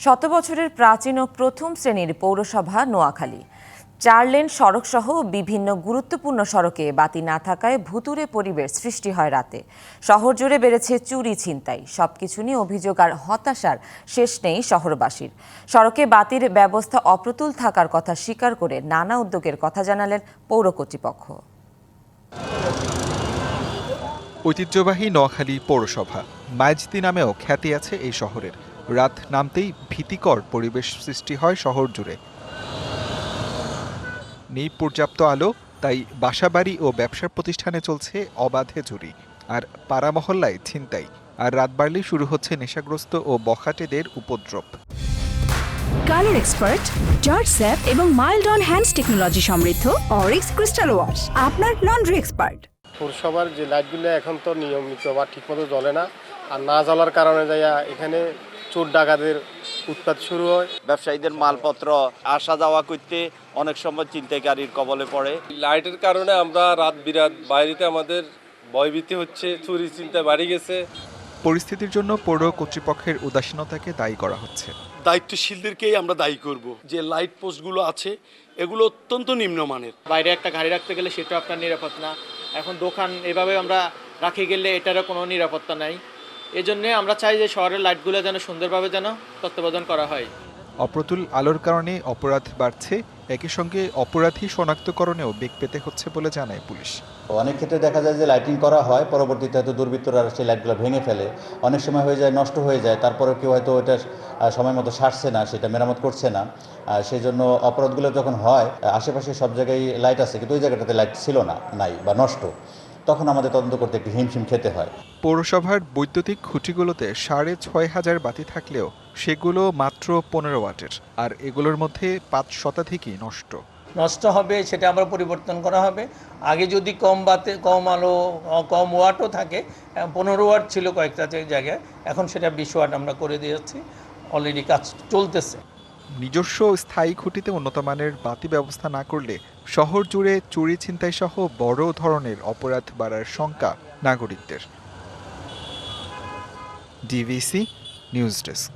শত বছরের প্রাচীন ও প্রথম শ্রেণির পৌরসভা নোয়াখালী। চার লেন সড়ক সহ বিভিন্ন গুরুত্বপূর্ণ সড়কে বাতি না থাকায় ভুতুরে পরিবেশ সৃষ্টি হয় রাতে। শহর জুড়ে বেড়েছে চুরি ছিনতাই। সবকিছু নিয়ে অভিযোগ আর হতাশার শেষ নেই শহরবাসীর। সড়কে বাতির ব্যবস্থা অপ্রতুল থাকার কথা স্বীকার করে নানা উদ্যোগের কথা জানালেন পৌর কর্তৃপক্ষ। ঐতিহ্যবাহী নোয়াখালী পৌরসভা মাইজদি নামেও খ্যাতি আছে এই শহরের। রাত নামতেই ভীতিকর পরিবেশ সৃষ্টি হয় শহর জুড়ে। নেই পর্যাপ্ত আলো তাই বাসাবাড়ি ও ব্যবসার প্রতিষ্ঠানে চলছে অবাধে চুরি আর পাড়া মহল্লায় ছিনতাই। আর রাত বাড়লেই শুরু হচ্ছে নেশাগ্রস্ত ও বখাটেদের উপদ্রব। কালার এক্সপার্ট জর্জ স্যাপ এবং মাইল্ড অন হ্যান্ডস টেকনোলজি সমৃদ্ধ অরিক্স ক্রিস্টাল ওয়াশ আপনার লন্ড্রি এক্সপার্ট। পৌরসভার যে লাইটগুলো এখন তো নিয়মিত বা ঠিকমতো জ্বলে না আর না জ্বলার কারণে যাইয়া এখানে চোর ডাকাতের উৎপাত শুরু হয়। ব্যবসায়ীদের মালপত্র আসা যাওয়া করতে অনেক সময় চিন্তাকারীর কবলে পড়ে। লাইটের কারণে আমরা রাত বিরাত বাইরেতে আমাদের ভয়ভীতি হচ্ছে চুরি চিন্তা বাড়ি গেছে। পরিস্থিতির জন্য পৌর কর্তৃপক্ষের উদাসীনতাকে দায়ী করা হচ্ছে। দায়িত্বশীলদেরকেই আমরা দায়ী করব। যে লাইট পোস্টগুলো আছে এগুলো অত্যন্ত নিম্নমানের। বাইরে একটা গাড়ি রাখতে গেলে সেটা আপনার নিরাপদ না। এখন দোকান এভাবে আমরা রাখে গেলে এটারও কোনো নিরাপত্তা নাই। এজন্যে আমরা চাই যে শহরের লাইটগুলো যেন সুন্দরভাবে যেন তত্ত্বাবধান করা হয়। অপ্রতুল আলোর কারণে অপরাধ বাড়ছে একই সঙ্গে অপরাধী শনাক্তকরণেও বেগ পেতে হচ্ছে বলে জানায় পুলিশ। অনেক ক্ষেত্রে দেখা যায় যে লাইটিং করা হয় পরবর্তীতে হয়তো দুর্বৃত্তরা সেই লাইটগুলো ভেঙে ফেলে। অনেক সময় হয়ে যায় নষ্ট হয়ে যায় তারপরে কেউ হয়তো ওটা সময় মতো সারছে না সেটা মেরামত করছে না। সেই জন্য অপরাধগুলো যখন হয় আশেপাশে সব জায়গায় লাইট আছে কিন্তু ওই জায়গাটাতে লাইট ছিল না নাই বা নষ্ট। তখন আমাদের তদন্ত করতে একটু হিমশিম খেতে হয়। পৌরসভার বৈদ্যুতিক খুঁটিগুলোতে সাড়ে ছয় হাজার বাতি থাকলেও সেগুলো মাত্র পনেরো ওয়াটের আর এগুলোর মধ্যে পাঁচ শতাধিকই নষ্ট। নষ্ট হবে সেটা আমরা পরিবর্তন করা হবে। আগে যদি কম বাতে কম আলো কম ওয়াটও থাকে পনেরো ওয়াট ছিল কয়েকটা জায়গায় এখন সেটা বিশ ওয়াট আমরা করে দিয়েছি। অলরেডি কাজ চলতেছে। নিজস্ব স্থায়ী খুঁটিতে উন্নত মানের বাতি ব্যবস্থা না করলে শহর জুড়ে চুরি ছিনতাই সহ বড় ধরনের অপরাধ বাড়ার শঙ্কা নাগরিকদের। DVC news desk.